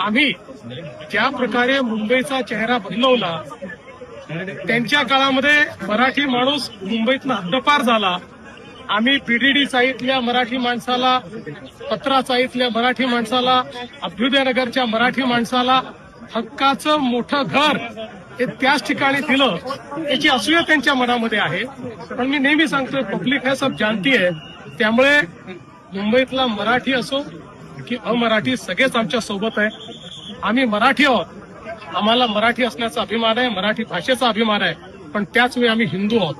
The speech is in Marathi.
आम्ही ज्या प्रकारे मुंबईचा चेहरा बदलवला त्यांच्या काळामध्ये मराठी माणूस मुंबईतनं हद्दपार झाला. आम्ही पीडीडी साईतल्या मराठी माणसाला पत्रा साईतल्या मराठी माणसाला अभ्युदयनगरच्या मराठी माणसाला हक्काचं मोठं घर हे त्याच ठिकाणी दिलं याची असूया त्यांच्या मनामध्ये आहे. पण मी नेहमी सांगतोय पब्लिक हे सब जाणती आहे त्यामुळे मुंबईतला मराठी असो की अमराठी सगळेच आमच्यासोबत आहे. आम्ही मराठी आहोत. आम्हाला मराठी असण्याचा अभिमान आहे मराठी भाषेचा अभिमान आहे पण त्याच वेळी आम्ही हिंदू आहोत.